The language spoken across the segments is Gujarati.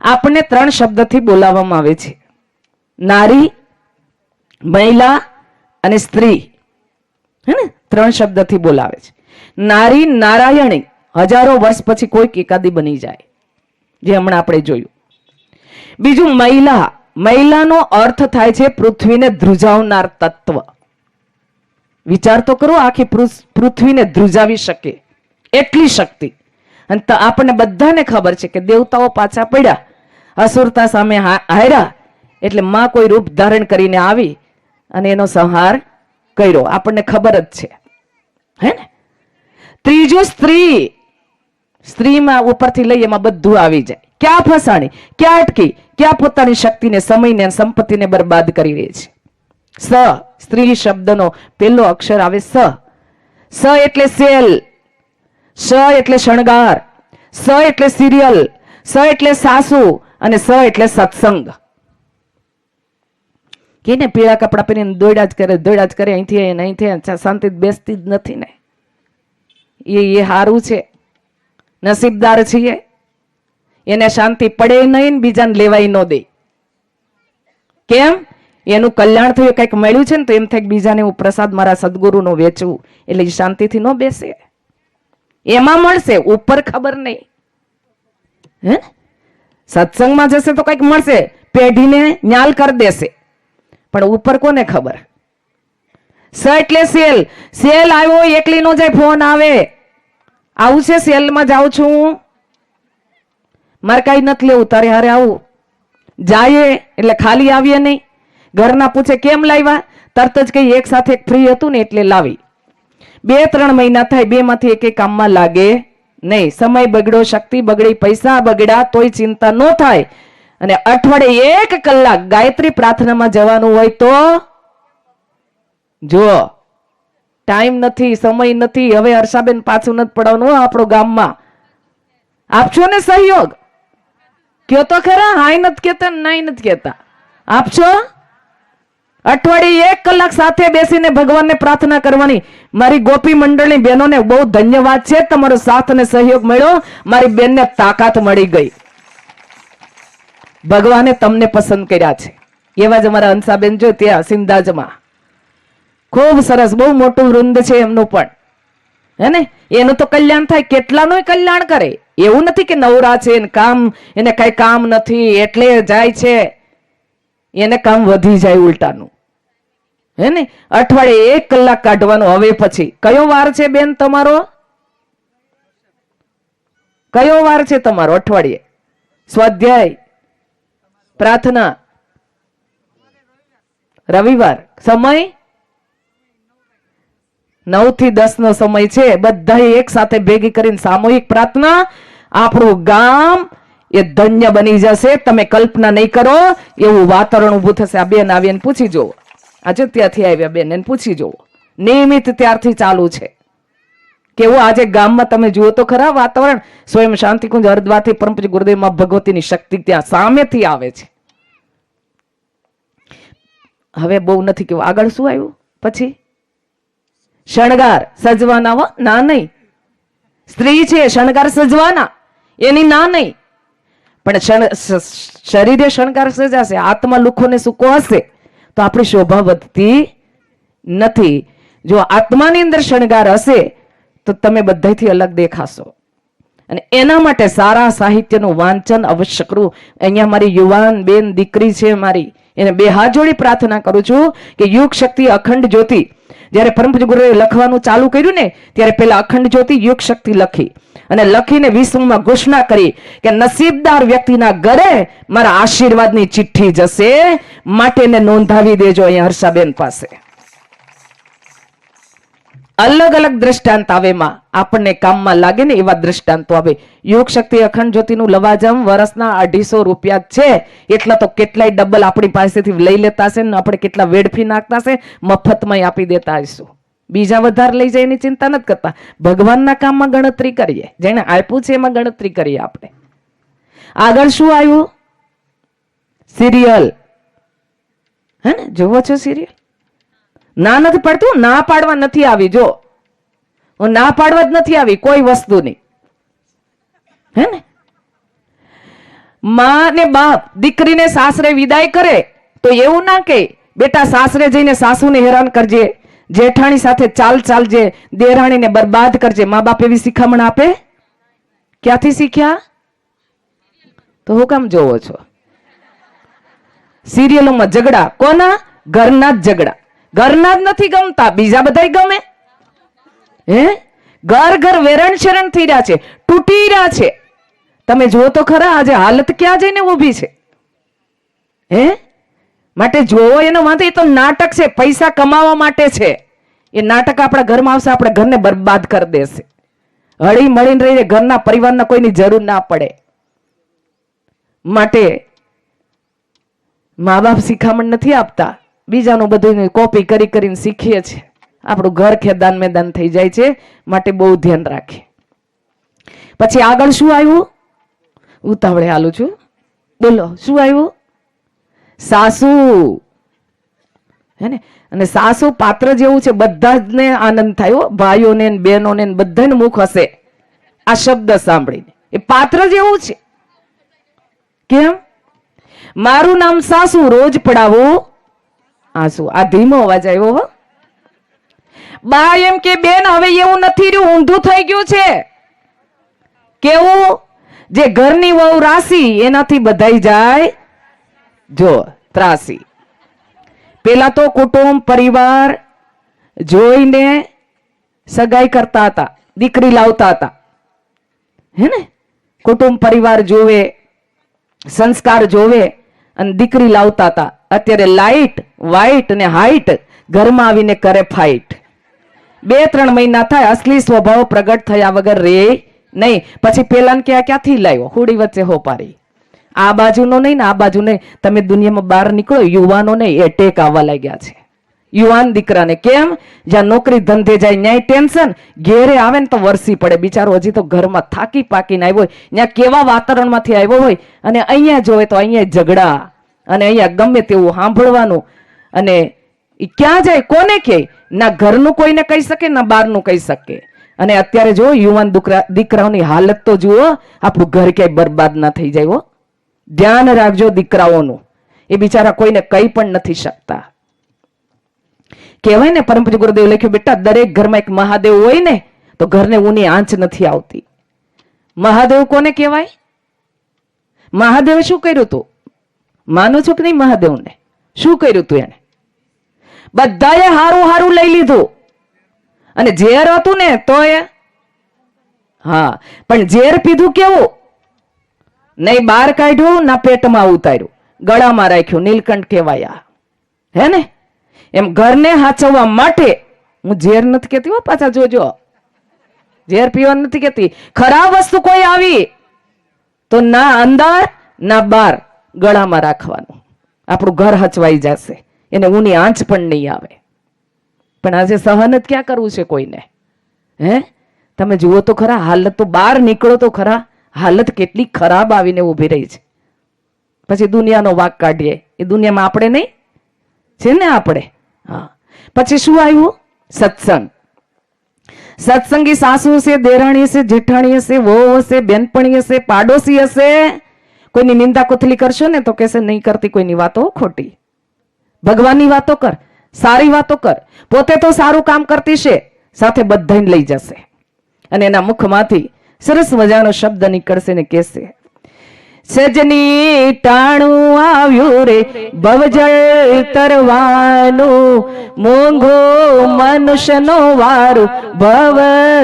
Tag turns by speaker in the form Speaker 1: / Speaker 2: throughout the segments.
Speaker 1: આપણને ત્રણ શબ્દથી બોલાવવામાં આવે છે. નારી, મહિલા અને સ્ત્રી. હે ને ત્રણ શબ્દથી બોલાવે છે. નારી નારાયણી હજારો વર્ષ પછી કોઈક એકાદી બની જાય, જે હમણાં આપણે જોયું. બીજું મહિલા. મહિલાનો અર્થ થાય છે પૃથ્વીને ધ્રુજાવનાર તત્વ. વિચાર તો કરો આખી પૃથ્વીને ધ્રુજાવી શકે. એટલી શક્તિ. અને આપણને બધાને ખબર છે કે દેવતાઓ પાછા પડ્યા. અસુરતા સામે હાર્યા. એટલે માં કોઈ રૂપ ધારણ કરીને આવી અને એનો સંહાર કર્યો. આપણને ખબર જ છે. હે ને? ત્રીજું સ્ત્રી. સ્ત્રીમાં ઉપરથી લઈ એમાં બધું આવી જાય. ક્યાં ફસાણી? ક્યાં અટકી? ક્યાં પોતાની શક્તિને, સમયને સંપત્તિને બરબાદ કરી રહી છે? સ. સ્ત્રી શબ્દનો પહેલો અક્ષર આવે સ. સ એટલે સેલ. સ એટલે શણગાર. સ એટલે સિરિયલ. સ એટલે સાસુ. અને સ એટલે સત્સંગ. કે ને પીળા કપડા પહેરીને દોડ્યા જ કરે દોડ્યા જ કરે અહીંથી અહીં, અહીંથી અચ્છા શાંતિ બેસતી જ નથી ને. એ એ સારું છે. નસીબદાર છીએ. એને શાંતિ પડે નહીં બીજાને લેવાય ન દે. કેમ? એનું કલ્યાણ થયું કંઈક મળ્યું છે ને તો એમ થાય બીજાને હું પ્રસાદ મારા સદગુરુનો વેચવું એટલે એ શાંતિથી ન બેસે. એમાં મળશે ઉપર ખબર નહીં. હે? સત્સંગમાં જશે તો કંઈક મળશે. પેઢીને ન્યાલ કરી દેશે. પણ ઉપર કોને ખબર? સ એટલે સેલ. સેલ આવ્યો એકલીનો જે ફોન આવે. આવું છે સેલમાં જાઉં છું મારે કાંઈ નથી લેવું, તારે હારે આવું. જાઈએ, એટલે ખાલી આવીએ નહીં. ઘરના પૂછે, કેમ લાવ્યા? તરત જ કઈ એક સાથે ફ્રી હતું ને એટલે લાવી. બે, ત્રણ મહિના થાય બે માંથી એક કામમાં લાગે. નહીં, સમય બગડ્યો શક્તિ બગડી, પૈસા બગડ્યા તોય ચિંતા ન થાય. અને અઠવાડિયે એક કલાક ગાયત્રી પ્રાર્થનામાં જવાનું હોય તો? જો ટાઈમ નથી, સમય નથી, હવે હર્ષાબેન પાછું નથી પડવાનું આપણો ગામમાં. આપશો ને સહયોગ? કયો તો ખરા? હાય નથી કેતા નાય નથી કેતા આપશો અઠવાડિયે એક કલાક સાથે બેસીને ભગવાનને પ્રાર્થના કરવાની. મારી ગોપી મંડળની બહેનોને બહુ ધન્યવાદ છે. તમારો સાથ અને સહયોગ મળ્યો. મારી બેનને તાકાત મળી ગઈ. ભગવાને તમને પસંદ કર્યા છે. એવા જ અમારા હંસાબેન જો ત્યાં સિંધાજમાં ખૂબ સરસ, બહુ મોટું વૃંદ છે એમનું પણ. હે એનું તો કલ્યાણ થાય. કેટલાનું કલ્યાણ કરે. એવું નથી કે નવરા છે કામ, એને કઈ કામ નથી. એટલે જાય છે. એને કામ વધી જાય ઉલટાનું. હે ને? અઠવાડિયે એક કલાક કાઢવાનો. હવે પછી, કયો વાર છે બેન તમારો? કયો વાર છે તમારો અઠવાડિયે? સ્વાધ્યાય, પ્રાર્થના, રવિવાર. સમય? નવથી દસ નો સમય છે. બધા એક સાથે ભેગી કરીને સામૂહિક પ્રાર્થના. આપણું ગામ એ ધન્ય બની જશે, તમે કલ્પના નહીં કરો, એવું વાતાવરણ ઊભું થશે. આ બેન આવી પૂછી જુઓ. આજે ત્યાંથી આવ્યા બેન, એને પૂછી જુઓ. નિયમિત ત્યારથી ચાલુ છે. કેવું આજે ગામમાં તમે જુઓ તો ખરા, વાતાવરણ સ્વયં શાંતિકુંજ હરદ્વારથી પરમપૂજ્ય ગુરુદેવમાં ભગવતીની શક્તિ ત્યાં સામેથી આવે છે. હવે બહુ નથી કેવું. આગળ શું આવ્યું? પછી? શણગાર સજવાના ના નહીં. સ્ત્રી છે, શણગાર સજવાના. એની ના નહીં. પણ શરીરે શણગાર સજાશે આત્મા લુખોને સૂકો હશે, તો આપણી શોભા વધતી નથી. જો આત્માની અંદર શણગાર હશે, તો તમે બધાથી અલગ દેખાશો. અને એના માટે સારા સાહિત્યનું વાંચન અવશ્ય કરવું. અહીંયા મારી યુવાન બેન દીકરી છે મારી. એને બે હાથ જોડી પ્રાર્થના કરું છું કે યુગ શક્તિ અખંડ જ્યોતિ જ્યારે પરમ પૂજ્ય ગુરુએ લખવાનું ચાલુ કર્યું ને, ત્યારે પેલા અખંડ જ્યોતિ યુગ શક્તિ લખી અને લખીને વિશ્વમાં ઘોષણા કરી કે નસીબદાર વ્યક્તિના ઘરે મારા આશીર્વાદની ચિઠ્ઠી જશે માટે નોંધાવી દેજો અહીંયા હર્ષાબેન પાસે. અલગ અલગ દ્રષ્ટાંત આવે એમાં. આપણને કામમાં લાગે ને એવા દ્રષ્ટાંતો આવે. યોગ શક્તિ અખંડ જ્યોતિનું લવાજમ વર્ષના અઢીસો રૂપિયા છે. એટલા તો કેટલાય ડબલ આપણી પાસેથી લઈ લેતા હશે ને આપણે કેટલા વેડફી નાખતા હશે મફતમાં આપી દેતા હશું બીજા વધારે લઈ જાય એની ચિંતા નથી કરતા. ભગવાનના કામમાં ગણતરી કરીએ. જેને આપ્યું છે એમાં ગણતરી કરીએ આપણે. આગળ શું આવ્યું? સિરિયલ. હે ને? જોવો છો સિરિયલ? ના નથી પડતું, ના પાડવા નથી આવી, જો. હું ના પાડવા જ નથી આવી કોઈ વસ્તુની. હે ને? માં ને બાપ દીકરીને સાસરે વિદાય કરે, તો એવું ના કે, બેટા, સાસરે જઈને સાસુને હેરાન કરજે, જેઠાણી સાથે ચાલ ચાલજે, દેરાણીને બરબાદ કરજે. મા બાપ એવી શિખામણ આપે? ક્યાંથી શીખ્યા? તો હું કામ જોવો છો? સિરિયલોમાં ઝઘડા. કોના? ઘરના જ ઝઘડા. ઘરના જ નથી ગમતા, બીજા બધાય ગમે. હે? ઘર ઘર વેરણ શરણ થઈ રહ્યા છે, તૂટી રહ્યા છે. તમે જુઓ તો ખરા, આજે હાલત ક્યાં જઈને ઊભી છે? હે? માટે જોવો એનો વાંધો, એ તો નાટક છે, પૈસા કમાવા માટે છે. એ નાટક આપણા ઘરમાં આવશે, આપણે ઘરને બરબાદ કરી દેશે. હળી મળીને રહીને ઘરના પરિવારના કોઈની જરૂર ના પડે. માટે મા બાપ શિખામણ નથી આપતા. બીજાનું બધું કોપી કરી કરીને શીખીએ છીએ. આપણું ઘર ખેદાન મેદાન થઈ જાય છે, માટે બહુ ધ્યાન રાખીએ. પછી આગળ શું આવ્યું? ઉતાવળે હાલું છું. બોલો, શું આવ્યું? સાસુ. હે ને અને સાસુ પાત્ર જેવું છે બધા જ ને આનંદ થાય ભાઈઓને બહેનોને બધાને મુખ હશે. આ શબ્દ સાંભળીને. એ પાત્ર જેવું છે. કેમ? મારું નામ સાસુ, રોજ પડાવું. આંસુ આ ધીમો અવાજ આવ્યો હો. બા એમ કે બેન, હવે એવું નથી રહ્યું, ઊંધું થઈ ગયું છે. કેવું? જે ઘરની વહુ રાશિ, એનાથી બધાઈ જાય. જો ત્રાસી. પેલા તો કુટુંબ, પરિવાર જોઈને સગાઈ કરતા હતા, દીકરી લાવતા હતા. હે ને? કુટુંબ, પરિવાર જોવે, સંસ્કાર જોવે. અને દીકરી લાવતા હતા. અત્યારે લાઇટ વાઈટ ને હાઈટ ઘરમાં આવીને કરે ફાઇટ બે, ત્રણ મહિના થાય, અસલી સ્વભાવ પ્રગટ થયા વગર રે નહીં. પછી પેલા ક્યાં ક્યાંથી લાવ્યો હોડી વચ્ચે હોપારી આ બાજુનો નહીં ને આ બાજુ નહીં તમે દુનિયામાં બહાર નીકળો, યુવાનો નહીં એટેક આવવા લાગ્યા છે. યુવાન દીકરાને કેમ? જ્યાં નોકરી ધંધે જાય ન્યાય ટેન્શન, ઘેરે આવે ને તો વરસી પડે. બિચારો હજી તો ઘરમાં થાકી પાકીને આવ્યો હોય. ત્યાં કેવા વાતાવરણમાંથી આવ્યો હોય? અને અહીંયા જોવે તો અહીંયા ઝઘડા. અને અહીંયા ગમે તેવું સાંભળવાનું. અને ક્યાં જાય? કોને કે ના ઘરનું કોઈને કહી શકે, ના બહારનું કહી શકે. અને અત્યારે જો યુવાન દીકરા, દીકરાઓની હાલત તો જુઓ, આપણું ઘર ક્યાંય બરબાદ ના થઈ જાય ધ્યાન રાખજો દીકરાઓનું. એ બિચારા કોઈને કહી પણ નથી શકતા. કહેવાય ને પરમ ગુરુદેવ લખ્યું, બેટા, દરેક ઘરમાં એક મહાદેવ હોય ને, તો ઘરને ઊની આંચ નથી આવતી. મહાદેવ કોને કહેવાય? મહાદેવે શું કર્યું તું? માનો છો કે નહીં મહાદેવને? શું કર્યું તું એને બધાએ હારું હારું લઈ લીધું. અને ઝેર હતું ને તો એ હા, પણ ઝેર પીધું કેવું? નહીં બહાર કાઢ્યું, ના પેટમાં ઉતાર્યું. ગળામાં રાખ્યું, નીલકંઠ કહેવાયા. હે ને? એમ ઘરને હાચવવા માટે હું ઝેર નથી કેતી હો પાછા જોજો. ઝેર પીવા નથી કેતી ખરાબ વસ્તુ કોઈ આવી તો ના અંદર, ના બહાર ગળામાં રાખવાનું. આપણું ઘર હચવાઈ જશે. એને ઊની આંચ પણ નહીં આવે. પણ આજે સહન જ ક્યાં કરવું છે કોઈને? હે? તમે જુઓ તો ખરા, હાલત તો બહાર નીકળો તો ખરા, હાલત કેટલી ખરાબ આવીને ઊભી રહી છે. પછી દુનિયાનો વાક કાઢીએ. એ દુનિયામાં આપણે નહીં? છે ને આપણે? પછી શું આવ્યું? સત્સંગ. સત્સંગી સાસુ હશે, દેરાણી હશે, જેઠાણી હશે, વહુ હશે, બેનપણી હશે, પાડોશી હશે. કોઈની નિંદા કોથલી કરશો ને તો કહેશે, નહીં કરતી કોઈની વાતો ખોટી. ભગવાનની વાતો કર, સારી વાતો કર. પોતે તો સારું કામ કરતી છે, સાથે બધાને લઈ જશે. અને એના મુખમાંથી સરસ મજાનો શબ્દ નીકળશે ને કહેશે સજની ટાણું આવ્યું રે. બવજળ તરવાનું મોંઘો મનુષ્યનો વારો, ભવ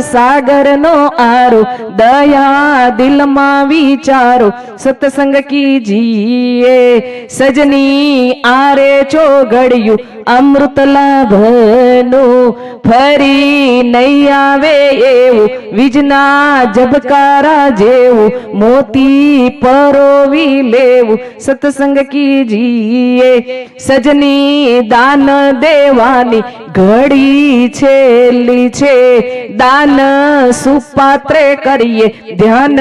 Speaker 1: સાગરનો આરો, દયા દિલમાં વિચારો, સત્સંગ કી જીએ સજની આરે ચોગડ્યું અમૃત લાભનું ફરી નહીં આવે એવું વીજના જબકારા જેવું, મોતી પરોવી લેવું. સત્સંગ કીજીએ સજની દાન દેવાની ઘડી છેલ્લી છે. દાન સુપાત્રે કરીએ, ધ્યાન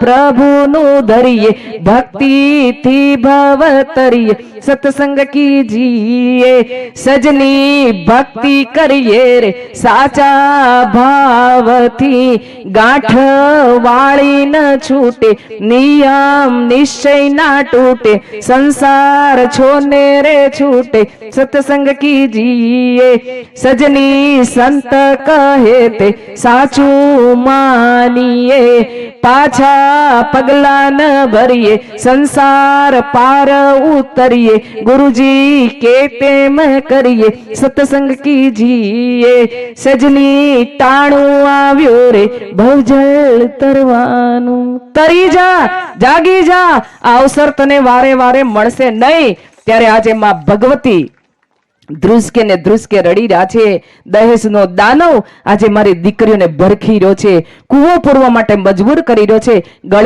Speaker 1: પ્રભુનું ધરીએ, ભક્તિથી ભવતરીએ સત્સંગ કીજીએ સજની ભક્તિ કરીએ રે, સાચા ભાવથી ગાંઠ વાળી ન છૂટે, નિયમ નિશ્ચય ના તૂટે, સંસાર છોને રે છૂટે, સત્સંગ કીજીએ. સજની સંત કહે તે, સાચું માનીએ, પાછા પગલા ન ભરીએ, સંસાર પાર ઉતરીએ, ગુરુજી કે તેમ કરીએ સત્સંગ કીજીએ સજની ટાણું આવ્યો રે ભવજળ તરવાનું તરી જા જાગી જા અવસર તને વારે વારે મળશે નહીં ત્યારે આજે માં ભગવતી ધ્રુસકે ને ધ્રુસકે રડી રહ્યા છે, દહેજનો દાનવ. આજે મારી દીકરીઓને ભરખી રહ્યો છે, કૂવો પૂરવા માટે મજબૂર કરી રહ્યો છે, ગળે